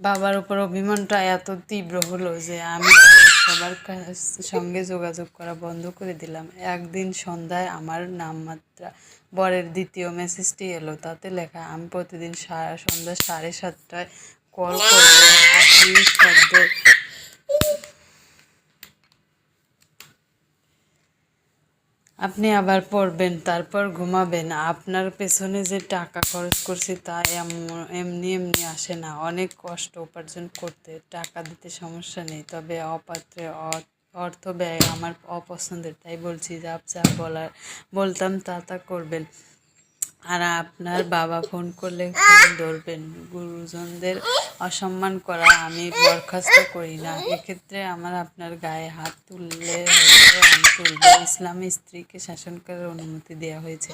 বাবার উপর অভিমানটা এত তীব্র হলো যে আমি সবার সঙ্গে যোগাযোগ করা বন্ধ করে দিলাম। একদিন সন্ধ্যায় আমার নামমাত্রা বরের দ্বিতীয় মেসেজটি এলো। তাতে লেখা, আমি প্রতিদিন সারা সন্ধ্যা সাড়ে সাতটায় কল করব। আপনি সদ্য আপনি আবার পড়বেন, তারপর ঘুমাবেন। আপনার পেছনে যে টাকা খরচ করছি তা এম- এমনি এমনি আসে না। অনেক কষ্ট উপার্জন করতে, টাকা দিতে সমস্যা নেই। তবে অপাত্রে অর্থ ব্যয় আমার অপছন্দের, তাই বলছি, যা যা বলার বলতাম তা তা করবেন। আর আপনার বাবা ফোন করলে ফোন ধরবেন। গুরুজনদের অসম্মান করা আমি বরখাস্ত করি না। এক্ষেত্রে আমার আপনার গায়ে হাত তুললে ইসলাম ইসলামী স্ত্রীকে শাসন করার অনুমতি দেওয়া হয়েছে।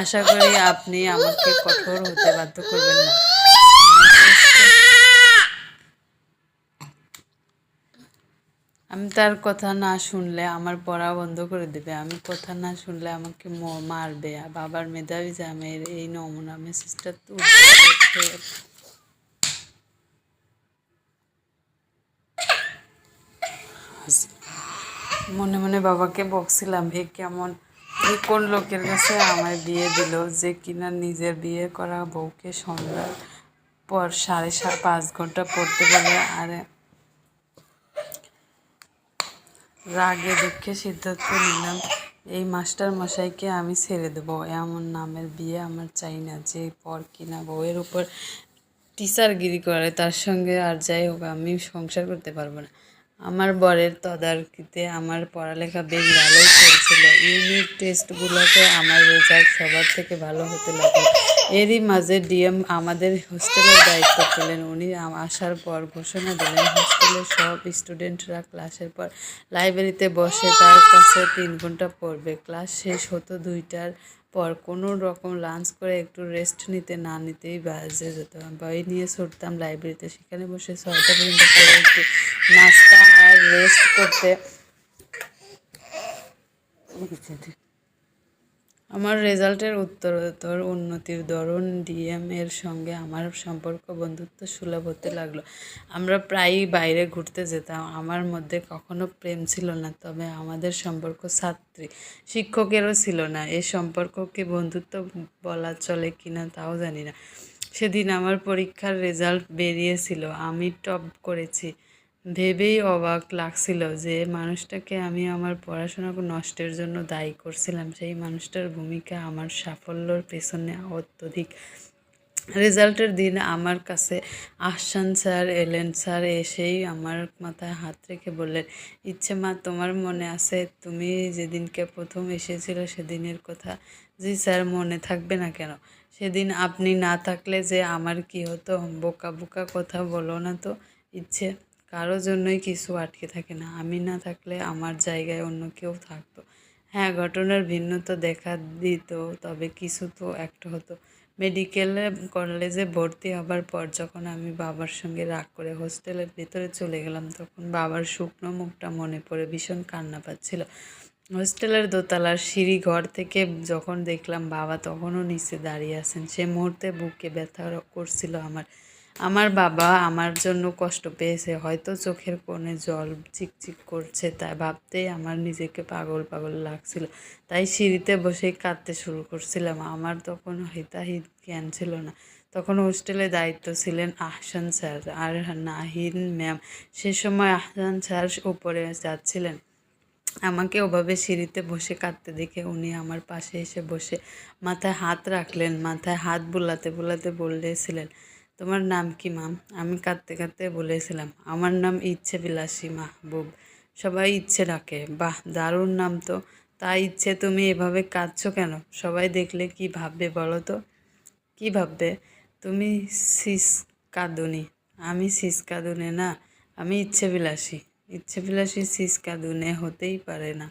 আশা করি আপনি আমাকে কঠোর হতে বাধ্য করবেন না। আমি তার কথা না শুনলে আমার পড়া বন্ধ করে দেবে। আমি কথা না শুনলে আমাকে মারবে। আর বাবার মেধাবী জামের এই নমুনা মেসেজটা তুলতে মনে মনে বাবাকে বকছিলাম এ কেমন এই কোন লোকের কাছে আমায় বিয়ে দিল যে কিনা নিজের বিয়ে করা বউকে সন্ধ্যার পর সাড়ে পাঁচ ঘণ্টা পড়তে বলে, আর রাগে, দুঃখে সিদ্ধান্ত নিলাম, এই মাস্টার মশাইকে আমি ছেড়ে দেবো। এমন নামের বিয়ে আমার চাই না, যে পর কিনা বউয়ের উপর টিচারগিরি করে, তার সঙ্গে আর যাই হোক, আমি সংসার করতে পারব না। আমার বরের তদারকিতে আমার পড়ালেখা বেশ ভালোই চলছিল। ইউনিট টেস্টগুলোতে আমার রেজাল্ট সবার থেকে ভালো হতে লাগল। এরই মাঝে ডিএম আমাদের হোস্টেলের দায়িত্ব পেলেন। উনি আসার পর ঘোষণা দিলেন, হোস্টেলের সব স্টুডেন্টরা ক্লাসের পর লাইব্রেরিতে বসে তার কাছে তিন ঘণ্টা পড়বে। ক্লাস শেষ হতো দুইটার পর কোনো রকম লাঞ্চ করে একটু রেস্ট নিতে না নিতেই বাজে যেত। বই নিয়ে ছুটতাম লাইব্রেরিতে, সেখানে বসে ছয়টা পর্যন্ত পড়ে একটু নাস্তা আর রেস্ট করতে। আমার রেজাল্টের উত্তরোত্তর উন্নতির দরুন ডিএম এর সঙ্গে আমার সম্পর্ক বন্ধুত্ব সুলভ হতে লাগল। আমরা প্রায়ই বাইরে ঘুরতে যেতাম, আমার মধ্যে কখনো প্রেম ছিল না, তবে আমাদের সম্পর্ক ছাত্রী, শিক্ষকেরও ছিল না। এ সম্পর্ককে বন্ধুত্ব বলা চলে কিনা তাও জানি না। সেদিন আমার পরীক্ষার রেজাল্ট বেরিয়েছিল, আমি টপ করেছি। ভেবেই অবাক লাগছিল যে মানুষটাকে আমি আমার পড়াশোনা নষ্টের জন্য দায়ী করছিলাম। সেই মানুষটার ভূমিকা আমার সাফল্যর পেছনে অত্যধিক। রেজাল্টের দিন আমার কাছে আহসান স্যার এলেন। স্যার এসেই আমার মাথায় হাত রেখে বললেন, ইচ্ছে মা, তোমার মনে আছে তুমি যেদিনকে প্রথম এসেছিল সেদিনের কথা? জি স্যার, মনে থাকবে না কেন? সেদিন আপনি না থাকলে যে আমার কি হতো? বোকা বোকা কথা বলো না তো, ইচ্ছে। কারও জন্যই কিছু আটকে থাকে না। আমি না থাকলে আমার জায়গায় অন্য কেউ থাকতো। হ্যাঁ ঘটনার ভিন্নতা দেখা দিত, তবে কিছু তো একটা হতো। মেডিকেলে কলেজে ভর্তি হবার পর যখন আমি বাবার সঙ্গে রাগ করে হোস্টেলের ভেতরে চলে গেলাম, তখন বাবার শুকনো মুখটা মনে পড়ে, ভীষণ কান্না পাচ্ছিল। হোস্টেলের দোতলার সিঁড়ি ঘর থেকে যখন দেখলাম বাবা তখনও নিচে দাঁড়িয়ে আছেন। সে মুহূর্তে বুকে ব্যথা করছিল আমার। আমার বাবা আমার জন্য কষ্ট পেয়েছে। হয়তো চোখের কোণে জল চিকচিক করছে তাই ভাবতেই আমার নিজেকে পাগল পাগল লাগছিল। তাই সিঁড়িতে বসেই কাঁদতে শুরু করছিলাম। আমার তখন হিতাহিত জ্ঞান ছিল না। তখন হোস্টেলে দায়িত্ব ছিলেন আহসান স্যার আর নাহিন ম্যাম। সে সময় আহসান স্যার উপরে যাচ্ছিলেন। আমাকে ওভাবে সিঁড়িতে বসে কাঁদতে দেখে উনি আমার পাশে এসে বসে মাথায় হাত রাখলেন। মাথায় হাত বোলাতে বুলাতে বলেছিলেন তোমার নাম কি মাম আমি কাঁদতে কাঁদতে বলেছিলাম, আমার নাম ইচ্ছে বিলাসী মাহবুব। সবাই ইচ্ছে ডাকে, বাহ, দারুণ নাম তো। তা ইচ্ছে তুমি এভাবে কাঁদছো কেন? সবাই দেখলে কি ভাববে বলো তো? কি ভাববে? তুমি সিস কাঁদুনি আমি সিস কাঁদুনে না, আমি ইচ্ছে বিলাসী ইচ্ছে বিলাসী সিস কাঁদুনে হতেই পারে না।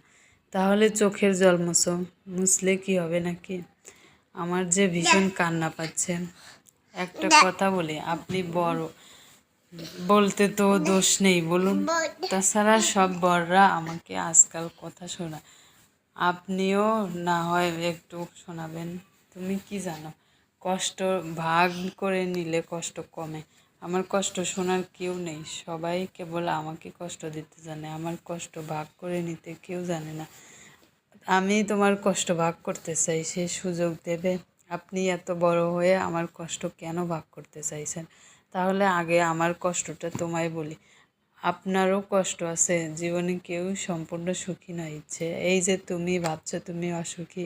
তাহলে চোখের জল মুছো। মুছলে কি হবে নাকি? আমার যে ভীষণ কান্না পাচ্ছে। একটা কথা বলি আপনি বড়। বলতে তো দোষ নেই বলুন। তাছাড়া সব বড়রা আমাকে আজকাল কথা শোনায়। আপনিও না হয় একটু শোনাবেন। তুমি কি জানো কষ্ট ভাগ করে নিলে কষ্ট কমে। আমার কষ্ট শোনার কেউ নেই। সবাই কেবল আমাকে কষ্ট দিতে জানে। আমার কষ্ট ভাগ করে নিতে কেউ জানে না। আমি তোমার কষ্ট ভাগ করতে চাই সে সুযোগ দেবে। আপনি এত বড় হয়ে আমার কষ্ট কেন ভাগ করতে চাইছেন? তাহলে আগে আমার কষ্টটা তোমায় বলি। আপনারও কষ্ট আছে, জীবনে কেউ সম্পূর্ণ সুখী না ইচ্ছে। এই যে তুমি ভাবছ তুমি অসুখী,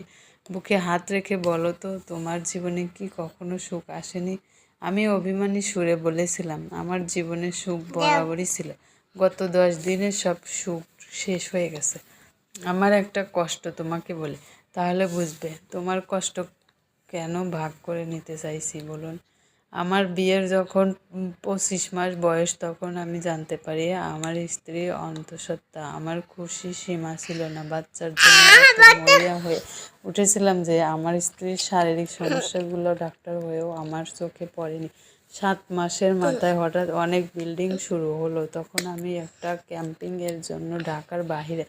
বুকে হাত রেখে বলো তো, তোমার জীবনে কি কখনো সুখ আসেনি? আমি অভিমানী সুরে বলেছিলাম, আমার জীবনে সুখ বরাবরই ছিল। গত দশ দিনে সব সুখ শেষ হয়ে গেছে। আমার একটা কষ্ট তোমাকে বলি, তাহলে বুঝবে, তোমার কষ্ট কেন ভাগ করে নিতে চাইছি বলুন? আমার বিয়ের যখন পঁচিশ মাস বয়স তখন আমি জানতে পারি আমার স্ত্রী অন্তঃসত্ত্বা। আমার খুশি সীমা ছিল না, বাচ্চার জন্য হয়ে উঠেছিলাম যে আমার স্ত্রীর শারীরিক সমস্যাগুলো ডাক্তার হয়েও আমার চোখে পড়েনি। সাত মাসের মাথায় হঠাৎ অনেক বিল্ডিং শুরু হলো। তখন আমি একটা ক্যাম্পিংয়ের জন্য ঢাকার বাইরে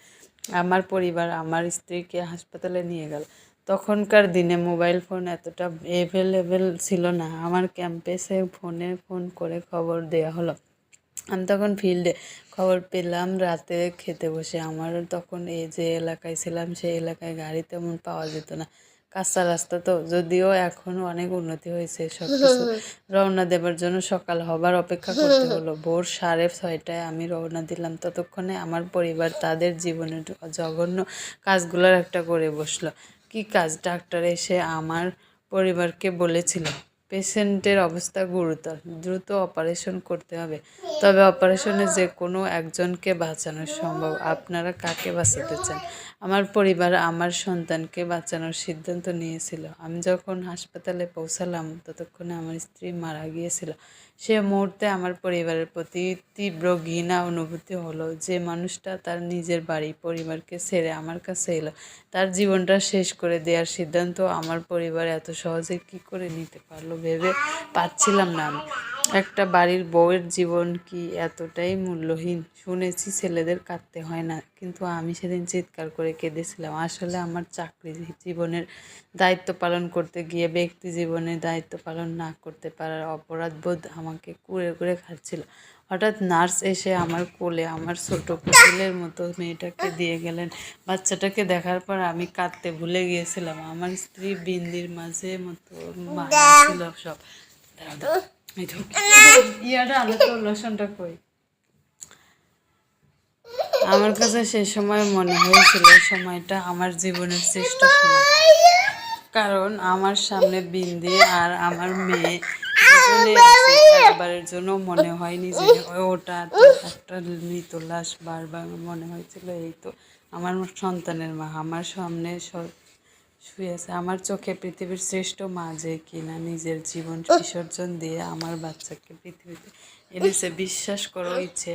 আমার পরিবার আমার স্ত্রীকে হাসপাতালে নিয়ে গেল। তখনকার দিনে মোবাইল ফোন এতটা অ্যাভেলেবেল ছিল না। আমার ক্যাম্পাসে ফোনে ফোন করে খবর দেওয়া হলো। আমি তখন ফিল্ডে খবর পেলাম, রাতে খেতে বসে। আমার তখন এই যে এলাকায় ছিলাম, সেই এলাকায় গাড়ি তেমন পাওয়া যেত না। কাঁচা রাস্তা তো, যদিও এখন অনেক উন্নতি হয়েছে সব কিছু রওনা দেবার জন্য সকাল হবার অপেক্ষা করতে হলো। ভোর সাড়ে ছয়টায় আমি রওনা দিলাম। ততক্ষণে আমার পরিবার তাদের জীবনের জঘন্য কাজগুলোর একটা করে বসল। কি কাজ? ডাক্তার এসে আমার পরিবারকে বলেছিল, পেশেন্টের অবস্থা গুরুতর, দ্রুত অপারেশন করতে হবে। তবে অপারেশনে যে কোনো একজনকে বাঁচানো সম্ভব। আপনারা কাকে বাঁচাতে চান? আমার পরিবার আমার সন্তানকে বাঁচানোর সিদ্ধান্ত নিয়েছিল। আমি যখন হাসপাতালে পৌঁছালাম, ততক্ষণে আমার স্ত্রী মারা গিয়েছিল। সে মুহূর্তে আমার পরিবারের প্রতি তীব্র ঘৃণা অনুভূতি হলো যে মানুষটা তার নিজের বাড়ি, পরিবারকে ছেড়ে আমার কাছে এলো। তার জীবনটা শেষ করে দেওয়ার সিদ্ধান্ত আমার পরিবার এত সহজে কি করে নিতে পারল ভেবে পাচ্ছিলাম না আমি। একটা বাড়ির বউয়ের জীবন কি এতটাই মূল্যহীন? শুনেছি ছেলেদের কাঁদতে হয় না, কিন্তু আমি সেদিন চিৎকার করে কেঁদেছিলাম আসলে আমার চাকরি জীবনের দায়িত্ব পালন করতে গিয়ে ব্যক্তি জীবনের দায়িত্ব পালন না করতে পারার অপরাধবোধ আমাকে কুড়ে কুড়ে খাচ্ছিল। হঠাৎ নার্স এসে আমার কোলে আমার ছোট পুতুলের মতো মেয়েটাকে দিয়ে গেলেন। বাচ্চাটাকে দেখার পর আমি কাঁদতে ভুলে গিয়েছিলাম। আমার স্ত্রী বিন্দির মাঝে মতো মায়া ছিল সব। ইয়াটা আলো তো লোশনটা কই? আমার কাছে সে সময় মনে হয়েছিল সময়টা আমার জীবনের শ্রেষ্ঠ সময়। কারণ আমার সামনে বিন্দি আর আমার মেয়ে একবারের জন্য মনে হয়নি যে ওটা একটা মৃত লাশ বারবার মনে হয়েছিল, এই তো আমার সন্তানের মা। আমার সামনে শুয়ে আছে। আমার চোখে পৃথিবীর শ্রেষ্ঠ মা যে কিনা নিজের জীবন বিসর্জন দিয়ে আমার বাচ্চাকে পৃথিবীতে এনেছে। বিশ্বাস করো, ইচ্ছে